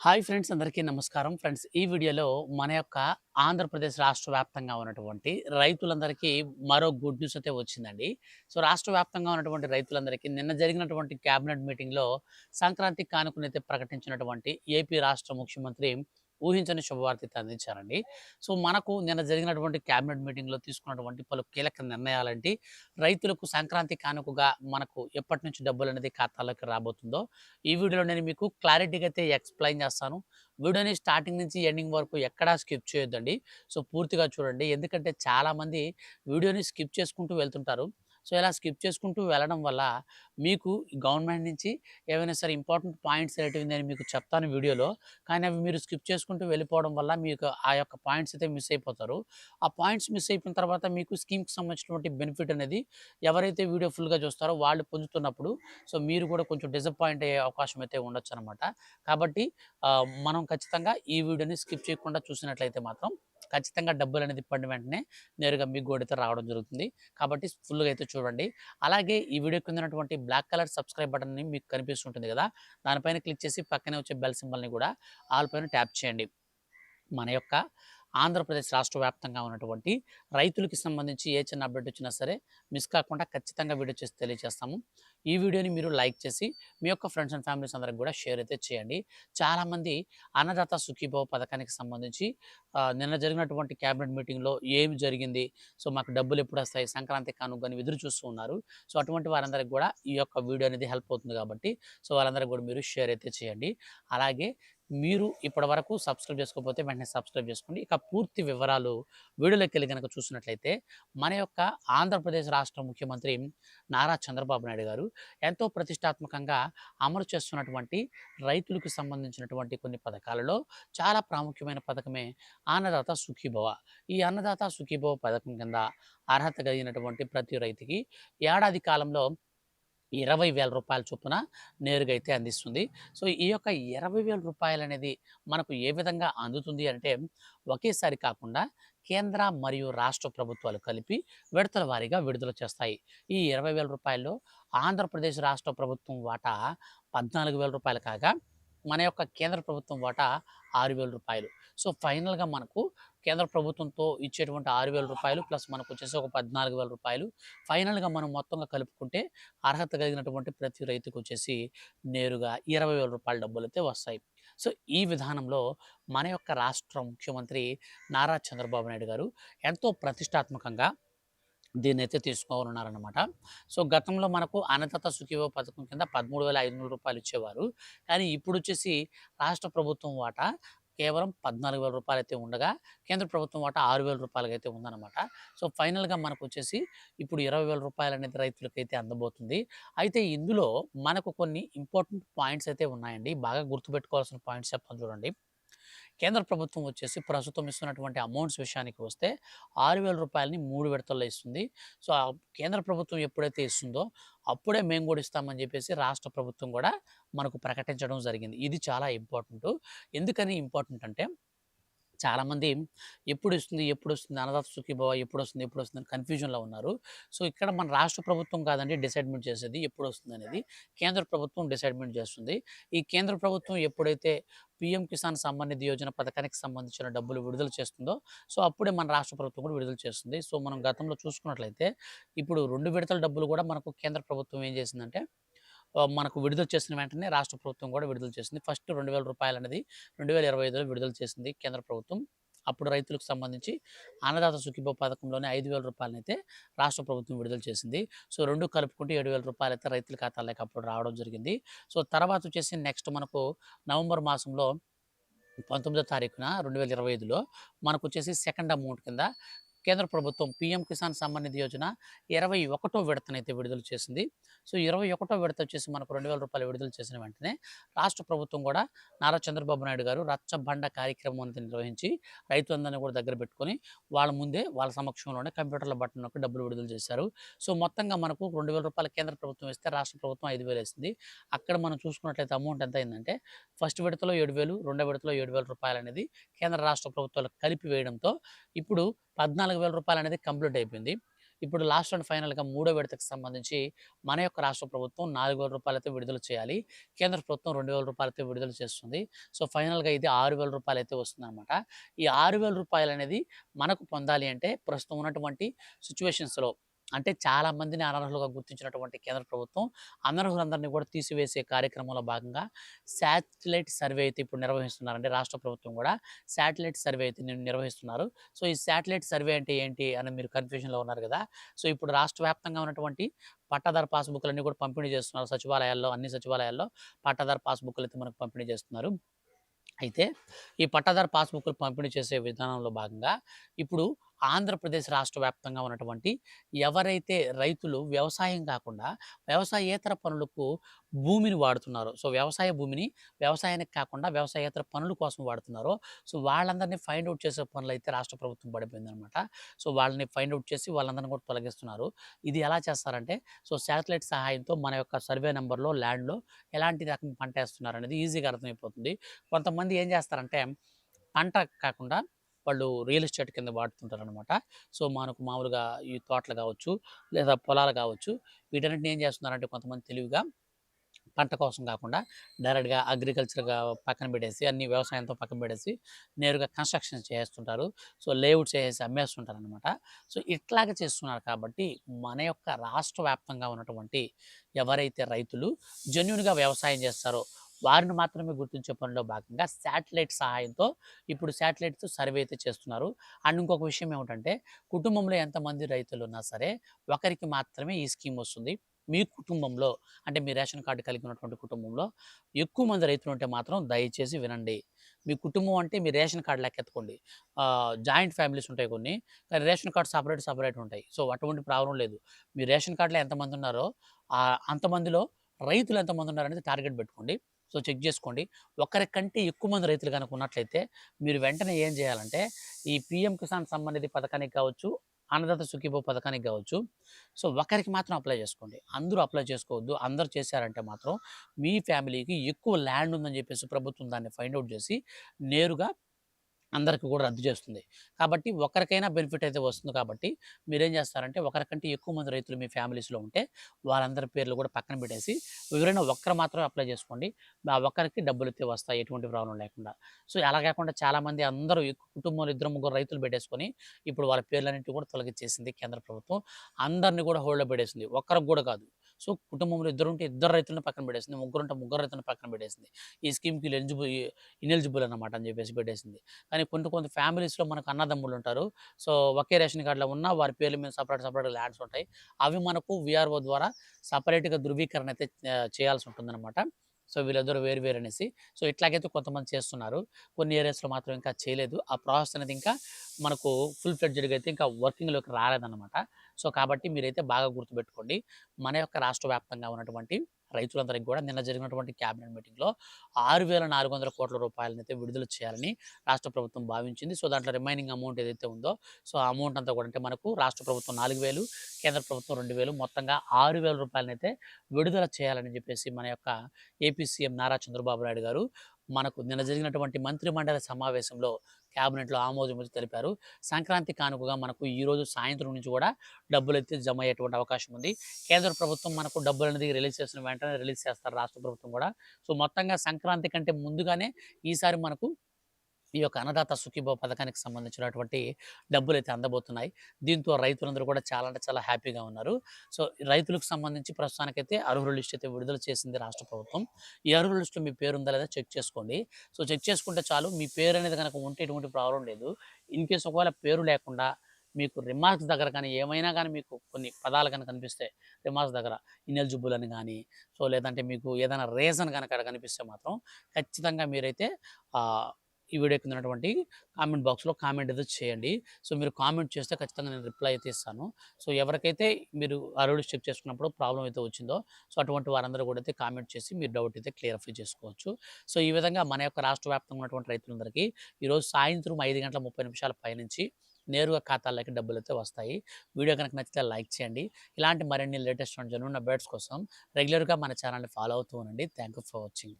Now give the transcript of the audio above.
Hi friends అందరికీ నమస్కారం. Friends ఈ వీడియోలో మన యొక్క ఆంధ్రప్రదేశ్ రాష్ట్ర వ్యాప్తంగా ఉన్నటువంటి రైతులందరికీ మరో గుడ్ న్యూస్ అయితే వచ్చిందండి. సో రాష్ట్ర వ్యాప్తంగా ఉన్నటువంటి రైతులందరికీ నిన్న జరిగినటువంటి కేబినెట్ మీటింగ్లో సంక్రాంతి కానుకనైతే ప్రకటించినటువంటి ఏపీ రాష్ట్ర ముఖ్యమంత్రి ఊహించని శుభవార్త అందించారండి. సో మనకు నిన్న జరిగినటువంటి క్యాబినెట్ మీటింగ్లో తీసుకున్నటువంటి పలు కీలక నిర్ణయాలంటే రైతులకు సంక్రాంతి కానుకగా మనకు ఎప్పటి నుంచి డబ్బులు అనేది ఖాతాలోకి రాబోతుందో ఈ వీడియోలో నేను మీకు క్లారిటీగా అయితే ఎక్స్ప్లెయిన్ చేస్తాను. వీడియోని స్టార్టింగ్ నుంచి ఎండింగ్ వరకు ఎక్కడా స్కిప్ చేయొద్దండి. సో పూర్తిగా చూడండి. ఎందుకంటే చాలామంది వీడియోని స్కిప్ చేసుకుంటూ వెళ్తుంటారు. సో ఇలా స్కిప్ చేసుకుంటూ వెళ్ళడం వల్ల మీకు గవర్నమెంట్ నుంచి ఏవైనా సరే ఇంపార్టెంట్ పాయింట్స్ రిలేటివ్ నేను మీకు చెప్తాను వీడియోలో. కానీ అవి మీరు స్కిప్ చేసుకుంటూ వెళ్ళిపోవడం వల్ల మీకు ఆ యొక్క పాయింట్స్ అయితే మిస్ అయిపోతారు. ఆ పాయింట్స్ మిస్ అయిపోయిన తర్వాత మీకు స్కీమ్కి సంబంధించినటువంటి బెనిఫిట్ అనేది ఎవరైతే వీడియో ఫుల్గా చూస్తారో వాళ్ళు పొందుతున్నప్పుడు సో మీరు కూడా కొంచెం డిసప్పాయింట్ అయ్యే అవకాశం అయితే ఉండొచ్చు అనమాట కాబట్టి మనం ఖచ్చితంగా ఈ వీడియోని స్కిప్ చేయకుండా చూసినట్లయితే మాత్రం ఖచ్చితంగా డబ్బులు అనేది ఇప్పటి వెంటనే. నేరుగా మీకు కూడా రావడం జరుగుతుంది. కాబట్టి ఫుల్గా అయితే చూడండి. అలాగే ఈ వీడియో కింద ఉన్నటువంటి బ్లాక్ కలర్ సబ్స్క్రైబ్ బటన్ని మీకు కనిపిస్తుంటుంది కదా. దానిపైన క్లిక్ చేసి పక్కనే వచ్చే బెల్ సింబల్ని కూడా ఆల్ పైన ట్యాప్ చేయండి. మన యొక్క ఆంధ్రప్రదేశ్ రాష్ట్ర వ్యాప్తంగా ఉన్నటువంటి రైతులకి సంబంధించి ఏ చిన్న అప్డేట్ వచ్చినా సరే మిస్ కాకుండా ఖచ్చితంగా వీడియో చేసి తెలియజేస్తాము ఈ వీడియోని మీరు లైక్ చేసి మీ యొక్క ఫ్రెండ్స్ అండ్ ఫ్యామిలీస్ అందరికి కూడా షేర్ అయితే చేయండి. చాలామంది అన్నదాత సుఖీభవ పథకానికి సంబంధించి నిన్న జరిగినటువంటి క్యాబినెట్ మీటింగ్లో ఏమి జరిగింది? సో మాకు డబ్బులు ఎప్పుడు వస్తాయి? సంక్రాంతి కానుక ఎదురు చూస్తూ ఉన్నారు. సో అటువంటి వారందరికి కూడా ఈ యొక్క వీడియో అనేది హెల్ప్ అవుతుంది కాబట్టి సో వాళ్ళందరికీ కూడా మీరు షేర్ అయితే చేయండి. అలాగే మీరు ఇప్పటివరకు సబ్స్క్రైబ్ చేసుకోకపోతే వెంటనే సబ్స్క్రైబ్ చేసుకోండి. ఇక పూర్తి వివరాలు వీడియోలోకి వెళ్ళి కనుక చూసినట్లయితే మన యొక్క ఆంధ్రప్రదేశ్ రాష్ట్ర ముఖ్యమంత్రి నారా చంద్రబాబు నాయుడు గారు ఎంతో ప్రతిష్టాత్మకంగా అమలు చేస్తున్నటువంటి రైతులకు సంబంధించినటువంటి కొన్ని పథకాలలో చాలా ప్రాముఖ్యమైన పథకమే అన్నదాత సుఖీభవ. ఈ అన్నదాత సుఖీభవ పథకం కింద అర్హత కలిగినటువంటి ప్రతి రైతుకి ఏడాది కాలంలో ఇరవై వేల రూపాయల చొప్పున నేరుగా అయితే అందిస్తుంది. సో ఈ యొక్క ఇరవై వేల రూపాయలు అనేది మనకు ఏ విధంగా అందుతుంది అంటే ఒకేసారి కాకుండా కేంద్ర మరియు రాష్ట్ర ప్రభుత్వాలు కలిపి విడతల వారీగా విడుదల చేస్తాయి. ఈ ఇరవై వేల రూపాయల్లో ఆంధ్రప్రదేశ్ రాష్ట్ర ప్రభుత్వం వాటా పద్నాలుగు వేల రూపాయలు కాగా మన యొక్క కేంద్ర ప్రభుత్వం వాటా ఆరు వేల రూపాయలు. సో ఫైనల్గా మనకు కేంద్ర ప్రభుత్వంతో ఇచ్చేటువంటి ఆరు వేల రూపాయలు ప్లస్ మనకు వచ్చేసి ఒక పద్నాలుగు వేల రూపాయలు. ఫైనల్గా మనం మొత్తంగా కలుపుకుంటే అర్హత కలిగినటువంటి ప్రతి రైతుకు వచ్చేసి నేరుగా ఇరవై వేల రూపాయల డబ్బులు అయితే వస్తాయి. సో ఈ విధానంలో మన యొక్క రాష్ట్ర ముఖ్యమంత్రి నారా చంద్రబాబు నాయుడు గారు ఎంతో ప్రతిష్టాత్మకంగా దీన్ని అయితే తీసుకోవాలన్నారనమాట సో గతంలో మనకు అన్నదాత సుఖీవ పథకం కింద పదమూడు వేల ఐదు వందల రూపాయలు ఇచ్చేవారు. కానీ ఇప్పుడు వచ్చేసి రాష్ట్ర ప్రభుత్వం వాటా కేవలం పద్నాలుగు వేల రూపాయలు అయితే ఉండగా కేంద్ర ప్రభుత్వం వాటా ఆరు వేల రూపాయలకి అయితే ఉందన్నమాట. సో ఫైనల్గా మనకు వచ్చేసి ఇప్పుడు ఇరవై వేల రూపాయలు అనేది రైతులకైతే అందబోతుంది. అయితే ఇందులో మనకు కొన్ని ఇంపార్టెంట్ పాయింట్స్ అయితే ఉన్నాయండి. బాగా గుర్తుపెట్టుకోవాల్సిన పాయింట్స్ చెప్తాను చూడండి. కేంద్ర ప్రభుత్వం వచ్చేసి ప్రస్తుతం ఇస్తున్నటువంటి అమౌంట్స్ విషయానికి వస్తే ఆరు వేల రూపాయలని మూడు విడతల్లో ఇస్తుంది. సో కేంద్ర ప్రభుత్వం ఎప్పుడైతే ఇస్తుందో అప్పుడే మేము కూడా ఇస్తామని చెప్పేసి రాష్ట్ర ప్రభుత్వం కూడా మనకు ప్రకటించడం జరిగింది. ఇది చాలా ఇంపార్టెంట్. ఎందుకని ఇంపార్టెంట్ అంటే చాలామంది ఎప్పుడు ఇస్తుంది ఎప్పుడు వస్తుంది అన్నదాత సుఖీభవ ఎప్పుడు వస్తుంది ఎప్పుడు వస్తుంది అని కన్ఫ్యూజన్లో ఉన్నారు. సో ఇక్కడ మన రాష్ట్ర ప్రభుత్వం కాదండి డిసైడ్మెంట్ చేసేది ఎప్పుడు వస్తుంది అనేది. కేంద్ర ప్రభుత్వం డిసైడ్మెంట్ చేస్తుంది. ఈ కేంద్ర ప్రభుత్వం ఎప్పుడైతే పిఎం కిసాన్ సమ్మాన్ నిధి యోజన పథకానికి సంబంధించిన డబ్బులు విడుదల చేస్తుందో సో అప్పుడే మన రాష్ట్ర ప్రభుత్వం కూడా విడుదల చేస్తుంది. సో మనం గతంలో చూసుకున్నట్లయితే ఇప్పుడు రెండు విడతల డబ్బులు కూడా మనకు కేంద్ర ప్రభుత్వం ఏం చేసిందంటే మనకు విడుదల చేసిన వెంటనే రాష్ట్ర ప్రభుత్వం కూడా విడుదల చేసింది. ఫస్ట్ రెండు వేల రూపాయలు అనేది రెండు వేల ఇరవై ఐదులో విడుదల చేసింది కేంద్ర ప్రభుత్వం. అప్పుడు రైతులకు సంబంధించి అన్నదాత సుఖీభవ పథకంలోనే ఐదు వేల రూపాయలనైతే రాష్ట్ర ప్రభుత్వం విడుదల చేసింది. సో రెండు కలుపుకుంటే ఏడు వేల రూపాయలు అయితే రైతుల ఖాతాలోకి అప్పుడు రావడం జరిగింది. సో తర్వాత వచ్చేసి నెక్స్ట్ మనకు నవంబర్ మాసంలో పంతొమ్మిదో తారీఖున రెండు వేల ఇరవై ఐదులో మనకు వచ్చేసి సెకండ్ అమౌంట్ కింద కేంద్ర ప్రభుత్వం పిఎం కిసాన్ సమ్మాన్ నిధి యోజన ఇరవై ఒకటో విడతనైతే విడుదల చేసింది. సో ఇరవై ఒకటో విడత వచ్చేసి మనకు రెండు వేల రూపాయలు విడుదల చేసిన వెంటనే రాష్ట్ర ప్రభుత్వం కూడా నారా చంద్రబాబు నాయుడు గారు రచ్చబండ కార్యక్రమం అనేది నిర్వహించి రైతులందరినీ కూడా దగ్గర పెట్టుకొని వాళ్ళ ముందే వాళ్ళ సమక్షంలోనే కంప్యూటర్ల బటన్ నొక్కి డబ్బులు విడుదల చేశారు. సో మొత్తంగా మనకు రెండు వేల రూపాయలు కేంద్ర ప్రభుత్వం ఇస్తే రాష్ట్ర ప్రభుత్వం ఐదు వేలు వేసింది. అక్కడ మనం చూసుకున్నట్లయితే అమౌంట్ ఎంత అయిందంటే ఫస్ట్ విడతలో ఏడు వేలు రెండో విడతలో ఏడు వేల రూపాయలు అనేది కేంద్ర రాష్ట్ర ప్రభుత్వాలు కలిపి వేయడంతో ఇప్పుడు పద్నాలుగు వేల రూపాయలు అనేది కంప్లీట్ అయిపోయింది ఇప్పుడు లాస్ట్ అండ్ ఫైనల్‌గా మూడో విడతకు సంబంధించి మన యొక్క రాష్ట్ర ప్రభుత్వం నాలుగు వేల రూపాయలైతే విడుదల చేయాలి. కేంద్ర ప్రభుత్వం రెండు వేల రూపాయలైతే విడుదల చేస్తుంది. సో, ఫైనల్‌గా ఇది ఆరు వేల రూపాయలు అయితే వస్తుందన్నమాట ఈ ఆరు వేల రూపాయలు అనేది మనకు పొందాలి అంటే ప్రస్తుతం ఉన్నటువంటి సిచ్యువేషన్స్లో అంటే చాలా మందిని అనర్హులుగా గుర్తించినటువంటి కేంద్ర ప్రభుత్వం అనర్హులందరినీ కూడా తీసివేసే కార్యక్రమంలో భాగంగా శాటిలైట్ సర్వే అయితే ఇప్పుడు నిర్వహిస్తున్నారండి. రాష్ట్ర ప్రభుత్వం కూడా శాటిలైట్ సర్వే అయితే నిర్వహిస్తున్నారు. సో, ఈ శాటిలైట్ సర్వే అంటే ఏంటి అని మీరు కన్‌ఫ్యూజన్‌లో ఉన్నారు కదా సో, ఇప్పుడు రాష్ట్ర వ్యాప్తంగా ఉన్నటువంటి పట్టాదారు పాస్‌బుక్‌లన్నీ కూడా పంపిణీ చేస్తున్నారు సచివాలయాల్లో. అన్ని సచివాలయాల్లో పట్టాదారు పాస్‌బుక్‌లయితే మనకు పంపిణీ చేస్తున్నారు. అయితే ఈ పట్టాదారు పాస్‌బుక్‌లు పంపిణీ చేసే విధానంలో భాగంగా ఇప్పుడు ఆంధ్రప్రదేశ్ రాష్ట్ర వ్యాప్తంగా ఉన్నటువంటి ఎవరైతే రైతులు వ్యవసాయం కాకుండా వ్యవసాయేతర పనులకు భూమిని వాడుతున్నారో, సో, వ్యవసాయ భూమిని వ్యవసాయానికి కాకుండా వ్యవసాయేతర పనుల కోసం వాడుతున్నారో, సో, వాళ్ళందరినీ ఫైండ్ అవుట్ చేసే పనులైతే రాష్ట్ర ప్రభుత్వం పడిపోయిందనమాట. సో, వాళ్ళని ఫైండ్ అవుట్ చేసి వాళ్ళందరినీ కూడా తొలగిస్తున్నారు. ఇది ఎలా చేస్తారంటే సో, శాటిలైట్ సహాయంతో మన యొక్క సర్వే నెంబర్లో ల్యాండ్‌లో ఎలాంటి రకం పంట వేస్తున్నారు అనేది ఈజీగా అర్థమైపోతుంది. కొంతమంది ఏం చేస్తారంటే పంట కాకుండా వాళ్ళు రియల్ ఎస్టేట్ కింద వాడుతుంటారనమాట. సో, మనకు మామూలుగా ఈ తోటలు కావచ్చు, లేదా పొలాలు కావచ్చు, వీటన్నిటిని ఏం చేస్తున్నారంటే కొంతమంది తెలివిగా పంట కోసం కాకుండా డైరెక్ట్‌గా అగ్రికల్చర్‌గా పక్కన పెట్టేసి అన్ని వ్యవసాయంతో పక్కన పెట్టేసి నేరుగా కన్‌స్ట్రక్షన్ చేస్తుంటారు సో, లేఅవుట్ చేసేసి అమ్మేస్తుంటారనమాట. సో, ఇట్లాగ చేస్తున్నారు కాబట్టి మన యొక్క రాష్ట్ర వ్యాప్తంగా ఉన్నటువంటి ఎవరైతే రైతులు జెన్యున్గా వ్యవసాయం చేస్తారో వారిని మాత్రమే గుర్తించే పనిలో భాగంగా శాటిలైట్ సహాయంతో ఇప్పుడు శాటిలైట్‌తో సర్వే అయితే చేస్తున్నారు. అండ్ ఇంకొక విషయం ఏమిటంటే కుటుంబంలో ఎంతమంది రైతులు ఉన్నా సరే ఒకరికి మాత్రమే ఈ స్కీమ్ వస్తుంది. మీ కుటుంబంలో అంటే మీ రేషన్ కార్డు కలిగి ఉన్నటువంటి కుటుంబంలో ఎక్కువ మంది రైతులు ఉంటే మాత్రం దయచేసి వినండి. మీ కుటుంబం అంటే మీ రేషన్ కార్డు లెక్కెత్తుకోండి. జాయింట్ ఫ్యామిలీస్ ఉంటాయి కొన్ని. కానీ రేషన్ కార్డు సపరేట్ సపరేట్ ఉంటాయి. సో, అటువంటి ప్రాబ్లమ్ లేదు. మీ రేషన్ కార్డులో ఎంతమంది ఉన్నారో అంతమందిలో రైతులు ఎంతమంది ఉన్నారనేది టార్గెట్ పెట్టుకోండి. సో, చెక్ చేసుకోండి. ఒకరికంటే ఎక్కువ మంది రైతులు గనక ఉన్నట్లయితే మీరు వెంటనే ఏం చేయాలంటే ఈ పీఎం కిసాన్ సంబంధిత పథకానికి కావచ్చు, అన్నదాత సుఖీభో పథకానికి కావచ్చు, సో, ఒకరికి మాత్రం అప్లై చేసుకోండి. అందరూ అప్లై చేసుకోవద్దు. అందరూ చేశారంటే మాత్రం మీ ఫ్యామిలీకి ఎక్కువ ల్యాండ్ ఉందని చెప్పేసి ప్రభుత్వం దాన్ని ఫైండ్ అవుట్ చేసి నేరుగా అందరికి కూడా రద్దు చేస్తుంది. కాబట్టి ఒకరికైనా బెనిఫిట్ అయితే వస్తుంది కాబట్టి మీరేం చేస్తారంటే ఒకరికంటే ఎక్కువ మంది రైతులు మీ ఫ్యామిలీస్‌లో ఉంటే వాళ్ళందరి పేర్లు కూడా పక్కన పెట్టేసి ఎవరైనా ఒక్కరు మాత్రమే అప్లై చేసుకోండి. ఆ ఒక్కరికి డబ్బులైతే వస్తాయి ఎటువంటి ప్రాబ్లం లేకుండా. సో, అలా కాకుండా చాలామంది అందరూ కుటుంబంలో ఇద్దరు, ముగ్గురు రైతులు పెట్టేసుకొని ఇప్పుడు వాళ్ళ పేర్లన్నిటిని కూడా తొలగించేసింది కేంద్ర ప్రభుత్వం. అందరిని కూడా హోల్డ్‌లో పెట్టేసింది. ఒక్కరికి కూడా కాదు. సో, కుటుంబంలో ఇద్దరు ఉంటే ఇద్దరు రైతులను పక్కన పెట్టేసింది. ముగ్గురుంటే ముగ్గురు రైతులను పక్కన పెట్టేసింది. ఈ స్కీమ్‌కి ఎలిజిబుల్ ఇనెలిజిబుల్ అనమాట అని చెప్పేసి పెట్టేసింది. కానీ కొన్ని కొన్ని ఫ్యామిలీస్‌లో మనకు అన్నదమ్ములు ఉంటారు. సో, ఒకే రేషన్ కార్డ్‌లో ఉన్నా వారి పేర్ల మీద సపరేట్ సపరేట్గా ల్యాండ్స్ ఉంటాయి. అవి మనకు వీఆర్ఓ ద్వారా సపరేట్గా ధృవీకరణ అయితే చేయాల్సి ఉంటుందన్నమాట. సో, వీళ్ళందరూ వేరు వేరు అనేసి. సో, ఇట్లాగైతే కొంతమంది చేస్తున్నారు. కొన్ని ఏరియాస్‌లో మాత్రం ఇంకా చేయలేదు. ఆ ప్రాసెస్ అనేది ఇంకా మనకు ఫుల్ ఫ్లెడ్జ్డ్‌గా అయితే ఇంకా వర్కింగ్‌లోకి రాలేదన్నమాట. సో, కాబట్టి మీరైతే బాగా గుర్తుపెట్టుకోండి. మన యొక్క రాష్ట్ర వ్యాప్తంగా ఉన్నటువంటి రైతులందరికీ కూడా నిన్న జరిగినటువంటి క్యాబినెట్ మీటింగ్‌లో ఆరు వేల నాలుగు వందల కోట్ల రూపాయలను అయితే విడుదల చేయాలని రాష్ట్ర ప్రభుత్వం భావించింది. సో, దాంట్లో రిమైనింగ్ అమౌంట్ ఏదైతే ఉందో సో, ఆ అమౌంట్ అంతా కూడా అంటే మనకు రాష్ట్ర ప్రభుత్వం 4,000 కేంద్ర ప్రభుత్వం 2,000 మొత్తంగా రూ. 6,000 అయితే విడుదల చేయాలని చెప్పేసి మన యొక్క ఏపీ సీఎం నారా చంద్రబాబు నాయుడు గారు మనకు నిన్న జరిగినటువంటి మంత్రిమండలి సమావేశంలో క్యాబినెట్‌లో ఆమోదముద్ర తెలిపారు. సంక్రాంతి కానుకగా మనకు ఈరోజు సాయంత్రం నుంచి కూడా డబ్బులైతే జమ అయ్యేటువంటి అవకాశం ఉంది. కేంద్ర ప్రభుత్వం మనకు డబ్బులు అనేది రిలీజ్ చేసిన వెంటనే రిలీజ్ చేస్తారు రాష్ట్ర ప్రభుత్వం కూడా. సో, మొత్తంగా సంక్రాంతి కంటే ముందుగానే ఈసారి మనకు ఈ యొక్క అన్నదాత సుఖీభవ పథకానికి సంబంధించినటువంటి డబ్బులు అయితే అందబోతున్నాయి. దీంతో రైతులందరూ కూడా చాలా అంటే చాలా హ్యాపీగా ఉన్నారు. సో, రైతులకు సంబంధించి ప్రస్తుతానికైతే అర్హుల లిస్ట్ అయితే విడుదల చేసింది రాష్ట్ర ప్రభుత్వం. ఈ అర్హుల లిస్టులో మీ పేరు ఉందా లేదా చెక్ చేసుకోండి. సో, చెక్ చేసుకుంటే చాలు మీ పేరు అనేది కనుక ఉంటే ఎటువంటి ప్రాబ్లం లేదు. ఇన్‌కేస్ ఒకవేళ పేరు లేకుండా మీకు రిమార్క్స్ దగ్గర కానీ ఏమైనా కానీ మీకు కొన్ని పదాలు కనుక కనిపిస్తే రిమార్క్స్ దగ్గర ఇనెలిజిబుల్ అని కానీ సో, లేదంటే మీకు ఏదైనా రీజన్ కనుక కనిపిస్తే మాత్రం ఖచ్చితంగా మీరైతే ఈ వీడియో కింద ఉన్నటువంటి కామెంట్ బాక్స్‌లో కామెంట్ అయితే చేయండి. సో, మీరు కామెంట్ చేస్తే ఖచ్చితంగా నేను రిప్లై అయితే ఇస్తాను. సో, ఎవరికైతే మీరు అర్హుల లిస్ట్ చెక్ చేసుకున్నప్పుడు ప్రాబ్లమ్ అయితే వచ్చిందో సో, అటువంటి వారందరూ కూడా అయితే కామెంట్ చేసి మీ డౌట్ అయితే క్లియర్ఫై చేసుకోవచ్చు. సో, ఈ విధంగా మన యొక్క రాష్ట్ర వ్యాప్తంగా ఉన్నటువంటి రైతులందరికీ ఈరోజు సాయంత్రం ఐదు గంటల 30 నిమిషాల పైనుంచి నేరుగా ఖాతాల్లోకి డబ్బులైతే వస్తాయి. వీడియో గనక నచ్చితే లైక్ చేయండి. ఇలాంటి మరిన్ని లేటెస్ట్ అండ్ జెన్యూన్ కోసం రెగ్యులర్‌గా మన ఛానల్ని ఫాలో అవుతూ ఉండండి. Thank you for watching.